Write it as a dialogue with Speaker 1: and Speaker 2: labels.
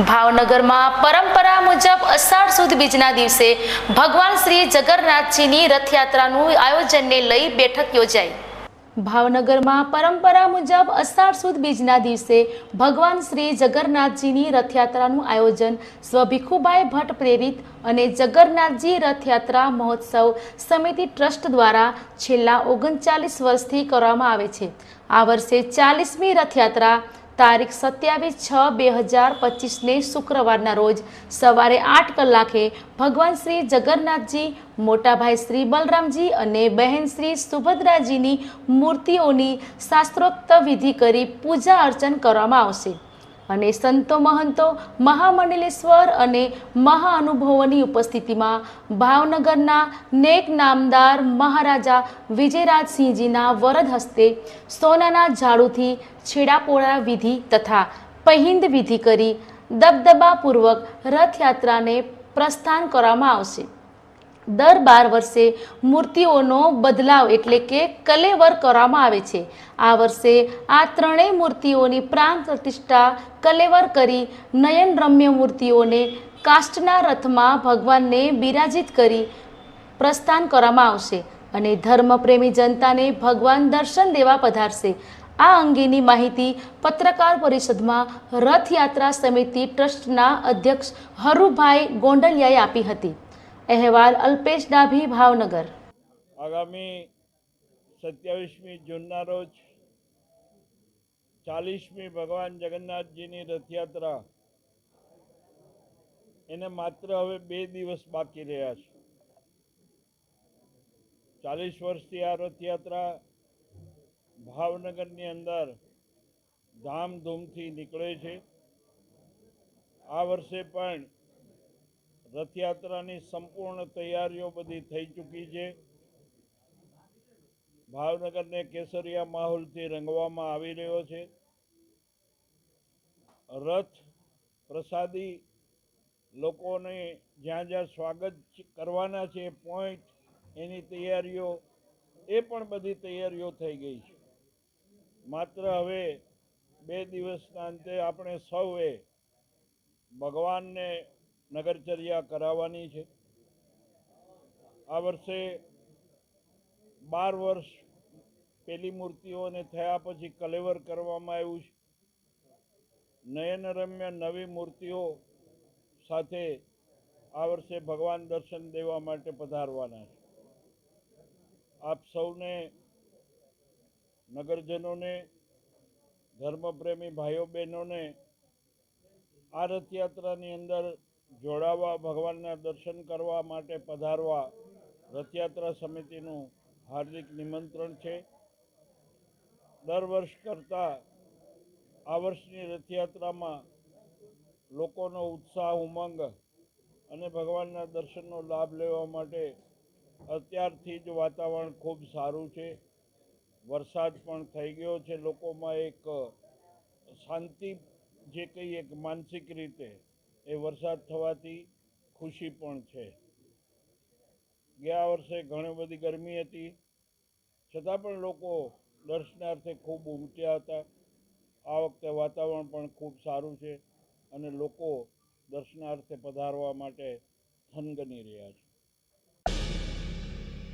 Speaker 1: ભાવનગરમાં પરંપરા મુજબ અષાઢ સુદ બીજના દિવસે ભગવાન શ્રી જગન્નાથજીની રથયાત્રાનું આયોજનને લઈ બેઠક યોજાઈ. ભાવનગરમાં પરંપરા મુજબ અષાઢ સુદ બીજના દિવસે ભગવાન શ્રી જગન્નાથજીની રથયાત્રાનું આયોજન સ્વભિખુભાઈ ભટ્ટ પ્રેરિત અને જગન્નાથજી રથયાત્રા મહોત્સવ સમિતિ ટ્રસ્ટ દ્વારા છેલ્લા ઓગણચાલીસ વર્ષથી કરવામાં આવે છે. આ વર્ષે ચાલીસમી રથયાત્રા તારીખ સત્યાવીસ છ બે હજાર પચીસને શુક્રવારના રોજ સવારે આઠ કલાકે ભગવાન શ્રી જગન્નાથજી, મોટાભાઈ શ્રી બલરામજી અને બહેન શ્રી સુભદ્રાજીની મૂર્તિઓની શાસ્ત્રોક્ત વિધિ કરી પૂજા અર્ચન કરવામાં આવશે. અને સંતો મહંતો મહામંડલેશ્વર અને મહાઅનુભવોની ઉપસ્થિતિમાં ભાવનગરના નેક નામદાર મહારાજા વિજયરાજસિંહજીના વરદ હસ્તે સોનાના ઝાડુથી છેડાપોળા વિધિ તથા પહિંદ વિધિ કરી દબદબાપૂર્વક રથયાત્રાને પ્રસ્થાન કરવામાં આવશે. દર બાર વર્ષે મૂર્તિઓનો બદલાવ એટલે કે કલેવર કરવામાં આવે છે. આ વર્ષે આ ત્રણેય મૂર્તિઓની પ્રાણ પ્રતિષ્ઠા કલેવર કરી નયનરમ્ય મૂર્તિઓને કાષ્ટના રથમાં ભગવાનને બિરાજિત કરી પ્રસ્થાન કરવામાં આવશે અને ધર્મપ્રેમી જનતાને ભગવાન દર્શન દેવા પધારશે. આ અંગેની માહિતી પત્રકાર પરિષદમાં રથયાત્રા સમિતિ ટ્રસ્ટના અધ્યક્ષ હરુભાઈ ગોંડલિયાએ આપી હતી. અહેવાલ અલ્પેશ ડાભી, ભાવનગર.
Speaker 2: આગામી સત્યાવીસમી જૂનના રોજ ચાલીસમી ભગવાન જગન્નાથજીની રથયાત્રા. એને માત્ર હવે બે દિવસ બાકી રહ્યા છે. ચાલીસ વર્ષથી આ રથયાત્રા ભાવનગરની અંદર ધામધૂમથી નીકળે છે. આ વર્ષે પણ રથયાત્રાની સંપૂર્ણ તૈયારીઓ બધી થઈ ચૂકી છે. ભાવનગરને કેસરિયા માહોલથી રંગવામાં આવી રહ્યો છે. રથ પ્રસાદી લોકોને જ્યાં જ્યાં સ્વાગત કરવાના છે, પોઈન્ટ, એની તૈયારીઓ, એ પણ બધી તૈયારીઓ થઈ ગઈ છે. માત્ર હવે બે દિવસના અંતે આપણે સૌએ ભગવાનને નગરચર્યા કરાવવાની છે. આ વર્ષે બાર વર્ષ પેલી મૂર્તિઓને થયા પછી કલેવર કરવામાં આવ્યું છે. નયનરમ્ય નવી મૂર્તિઓ સાથે આ વર્ષે ભગવાન દર્શન દેવા માટે પધારવાના છે. આપ સૌને, નગરજનોને, ધર્મપ્રેમી ભાઈઓ બહેનોને આ રથયાત્રાની અંદર જોડાવા, ભગવાનના દર્શન કરવા માટે પધારવા રથયાત્રા સમિતિનું હાર્દિક નિમંત્રણ છે. દર વર્ષ કરતાં આ વર્ષની રથયાત્રામાં લોકોનો ઉત્સાહ, ઉમંગ અને ભગવાનના દર્શનનો લાભ લેવા માટે અત્યારથી જ વાતાવરણ ખૂબ સારું છે. વરસાદ પણ થઈ ગયો છે. લોકોમાં એક શાંતિ જે કહીએ એક માનસિક રીતે એ વરસાદ થવાથી ખુશી પણ છે. ગયા વર્ષે ઘણી બધી ગરમી હતી. છતાં પણ લોકો દર્શનાર્થે ખૂબ ઉમટ્યા હતા. આ વખતે વાતાવરણ પણ ખૂબ સારું છે અને લોકો દર્શનાર્થે પધારવા માટે થનગની રહ્યા છે.